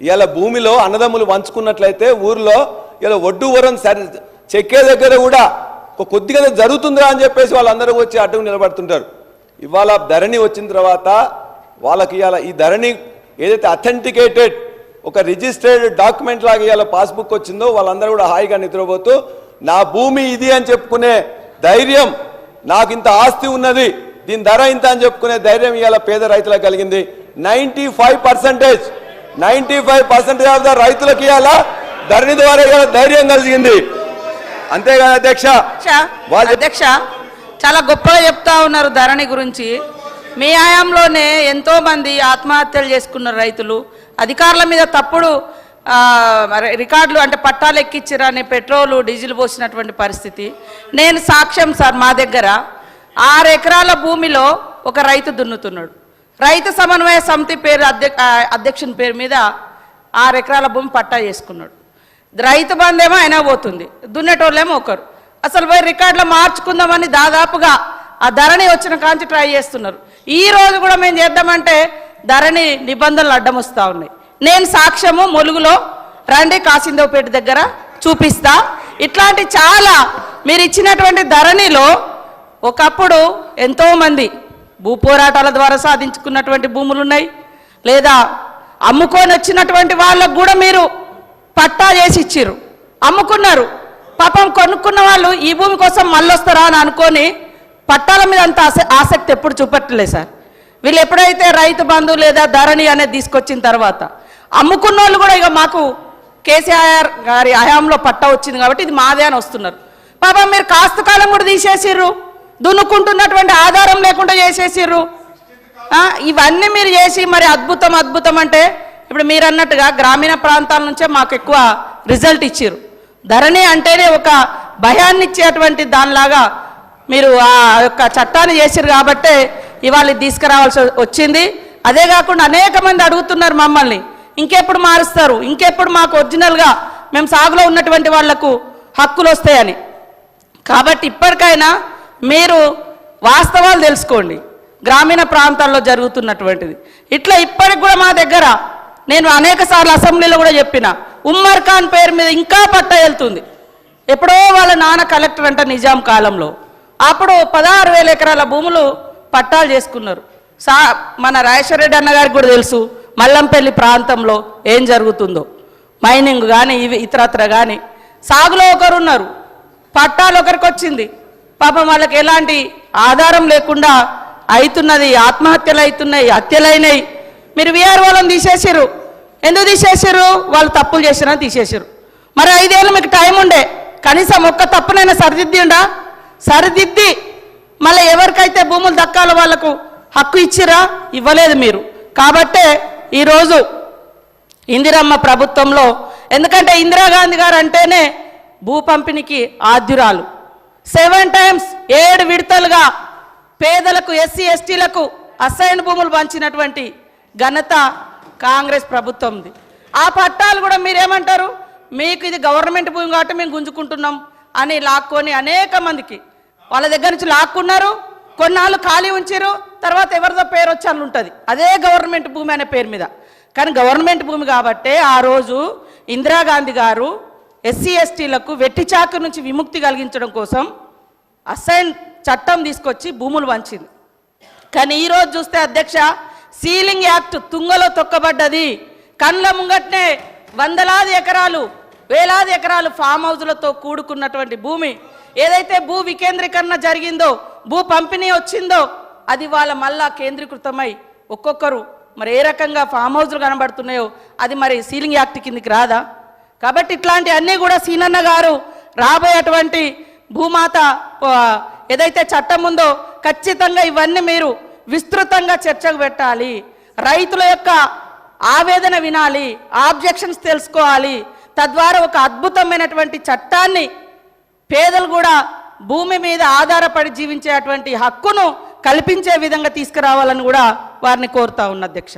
ఇలా భూమిలో అన్నదమ్ములు పంచుకున్నట్లయితే ఊర్లో ఇలా ఒడ్డు వరం సరి చెక్కే దగ్గర కూడా ఒక కొద్దిగా జరుగుతుందిరా అని చెప్పేసి వాళ్ళందరూ వచ్చి అడ్డుకు నిలబడుతుంటారు. ఇవాళ ధరణి వచ్చిన తర్వాత వాళ్ళకి ఇవాళ ఈ ధరణి ఏదైతే అథెంటికేటెడ్ ఒక రిజిస్టర్డ్ డాక్యుమెంట్ లాగా ఇవాళ పాస్బుక్ వచ్చిందో వాళ్ళందరూ కూడా హాయిగా నిద్రపోతూ నా భూమి ఇది అని చెప్పుకునే ధైర్యం నాకు ఇంత ఆస్తి ఉన్నది దీని ధర ఇంత అని చెప్పుకునే ధైర్యం ఇవాళ పేద రైతులకు కలిగింది. Ninety five percentage ninety five percentage of the రైతులకు ఇవాళ ధరణి ద్వారా ధైర్యం కలిగింది. అంతేగా అధ్యక్ష అధ్యక్ష చాలా గొప్పగా చెప్తా ఉన్నారు ధరణి గురించి. మీ హయాంలోనే ఎంతో మంది ఆత్మహత్యలు చేసుకున్నారు రైతులు. అధికారుల మీద తప్పుడు రికార్డులు అంటే పట్టాలు ఎక్కించరని పెట్రోల్ డీజిల్ పోసినటువంటి పరిస్థితి. నేను సాక్ష్యం సార్ మా దగ్గర. ఆరు ఎకరాల భూమిలో ఒక రైతు దున్నుతున్నాడు. రైతు సమన్వయ సమితి పేరు అధ్యక్ష అధ్యక్షుని పేరు మీద ఆరు ఎకరాల భూమి పట్టా చేసుకున్నాడు. రైతు బంధేమో అయినా పోతుంది దున్నేటోళ్ళేమో ఒకరు. అసలు పోయి రికార్డులో మార్చుకుందామని దాదాపుగా ఆ ధరణి వచ్చిన కాంచి ట్రై చేస్తున్నారు. ఈ రోజు కూడా మేము చేద్దామంటే ధరణి నిబంధనలు అడ్డం వస్తూ ఉన్నాయి. నేను సాక్ష్యము ములుగులో రండి కాసిందేవపేట దగ్గర చూపిస్తా. ఇట్లాంటి చాలా మీరు ఇచ్చినటువంటి ధరణిలో ఒకప్పుడు ఎంతోమంది భూ పోరాటాల ద్వారా సాధించుకున్నటువంటి భూములు ఉన్నాయి లేదా అమ్ముకొని వచ్చినటువంటి వాళ్ళకు కూడా మీరు పట్టా చేసి ఇచ్చిర్రు. అమ్ముకున్నారు. పాపం కొనుక్కున్న వాళ్ళు ఈ భూమి కోసం మళ్ళీ వస్తారా అని అనుకొని పట్టాల మీద అంత ఆస- ఆసక్తి ఎప్పుడు చూపట్లేదు సార్. వీళ్ళు ఎప్పుడైతే రైతు బంధు లేదా ధరణి అనేది తీసుకొచ్చిన తర్వాత అమ్ముకున్న వాళ్ళు కూడా ఇక మాకు కేసీఆర్ గారి హయాంలో పట్టా వచ్చింది కాబట్టి ఇది మాదే అని వస్తున్నారు. పాపం మీరు కాస్త కాలం కూడా తీసేసిర్రు. దున్నుకుంటున్నటువంటి ఆధారం లేకుండా చేసేసిర్రు. ఇవన్నీ మీరు చేసి మరి అద్భుతం అద్భుతం అంటే ఇప్పుడు మీరు అన్నట్టుగా గ్రామీణ ప్రాంతాల నుంచే మాకు ఎక్కువ రిజల్ట్ ఇచ్చారు ధరణి అంటేనే ఒక భయాన్ని ఇచ్చేటువంటి దానిలాగా మీరు ఆ యొక్క చట్టాన్ని చేసిరు కాబట్టే ఇవాళ తీసుకురావాల్సి వచ్చింది. అదే కాకుండా అనేక మంది అడుగుతున్నారు మమ్మల్ని. ఇంకెప్పుడు మారుస్తారు? ఇంకెప్పుడు మాకు ఒరిజినల్గా మేము సాగులో ఉన్నటువంటి వాళ్ళకు హక్కులు వస్తాయని. కాబట్టి ఇప్పటికైనా మీరు వాస్తవాలు తెలుసుకోండి. గ్రామీణ ప్రాంతాల్లో జరుగుతున్నటువంటిది. ఇట్లా ఇప్పటికి కూడా మా దగ్గర నేను అనేక సార్లు అసెంబ్లీలో కూడా చెప్పిన ఉమ్మర్ ఖాన్ పేరు మీద ఇంకా పట్టా వెళ్తుంది. ఎప్పుడో వాళ్ళ నాన్న కలెక్టర్ అంట నిజాం కాలంలో. అప్పుడు పదహారు వేల ఎకరాల భూములు పట్టాలు చేసుకున్నారు. సా మన రాజేశ్వర రెడ్డి అన్న గారికి కూడా తెలుసు మల్లంపల్లి ప్రాంతంలో ఏం జరుగుతుందో. మైనింగ్ కానీ ఇవి ఇతరత్ర కానీ సాగులో ఒకరు ఉన్నారు పట్టాలు ఒకరికి వచ్చింది. పాపం వాళ్ళకి ఎలాంటి ఆధారం లేకుండా అవుతున్నది ఆత్మహత్యలు అవుతున్నాయి హత్యలైనవి మీరు విఆర్ వాళ్ళని తీసేసారు ఎందుకు తీసేసారు వాళ్ళు తప్పులు చేసినా తీసేసారు మరి ఐదేళ్ళు మీకు టైం ఉండే. కనీసం ఒక్క తప్పునైనా సరిదిద్దిండా? సరిదిద్ది. మళ్ళీ ఎవరికైతే భూములు దక్కాలో వాళ్ళకు హక్కు ఇచ్చిరా ఇవ్వలేదు మీరు. కాబట్టే ఈరోజు ఇందిరమ్మ ప్రభుత్వంలో ఎందుకంటే ఇందిరాగాంధీ గారు అంటేనే భూ పంపిణీకి ఆద్యురాలు. సెవెన్ టైమ్స్ ఏడు విడతలుగా పేదలకు ఎస్సీ ఎస్టీలకు అసైన్ భూములు పంచినటువంటి ఘనత కాంగ్రెస్ ప్రభుత్వంది. ఆ పట్టాలు కూడా మీరేమంటారు? మీకు ఇది గవర్నమెంట్ భూమి కాబట్టి మేము గుంజుకుంటున్నాం అని లాక్కొని అనేక మందికి వాళ్ళ దగ్గర నుంచి లాక్కున్నారు. కొన్నాళ్ళు ఖాళీ ఉంచారు తర్వాత ఎవరిదో పేరు వచ్చి అని ఉంటుంది. అదే గవర్నమెంట్ భూమి అనే పేరు మీద. కానీ గవర్నమెంట్ భూమి కాబట్టే ఆ రోజు ఇందిరాగాంధీ గారు ఎస్సీ ఎస్టీలకు వెట్టిచాకు నుంచి విముక్తి కలిగించడం కోసం అసైన్ చట్టం తీసుకొచ్చి భూములు వంచింది. కానీ ఈరోజు చూస్తే అధ్యక్ష సీలింగ్ యాక్ట్ తుంగలో తొక్కబడ్డది. కండ్ల ముంగట్నే వందలాది ఎకరాలు వేలాది ఎకరాలు ఫామ్ హౌజులతో కూడుకున్నటువంటి భూమి. ఏదైతే భూ వికేంద్రీకరణ జరిగిందో భూ పంపిణీ వచ్చిందో అది వాళ్ళ మళ్ళా కేంద్రీకృతమై ఒక్కొక్కరు మరి ఏ రకంగా ఫామ్ హౌజులు కనబడుతున్నాయో అది మరి సీలింగ్ యాక్ట్ కిందికి రాదా? కాబట్టి ఇట్లాంటి అన్నీ కూడా సీనన్న గారు రాబోయేటువంటి భూమాత ఏదైతే చట్టం ఉందో ఖచ్చితంగా ఇవన్నీ మీరు విస్తృతంగా చర్చకు పెట్టాలి. రైతుల యొక్క ఆవేదన వినాలి ఆబ్జెక్షన్స్ తెలుసుకోవాలి. తద్వారా ఒక అద్భుతమైనటువంటి చట్టాన్ని పేదలు కూడా భూమి మీద ఆధారపడి జీవించేటువంటి హక్కును కల్పించే విధంగా తీసుకురావాలని కూడా వారిని కోరుతా ఉన్న అధ్యక్ష.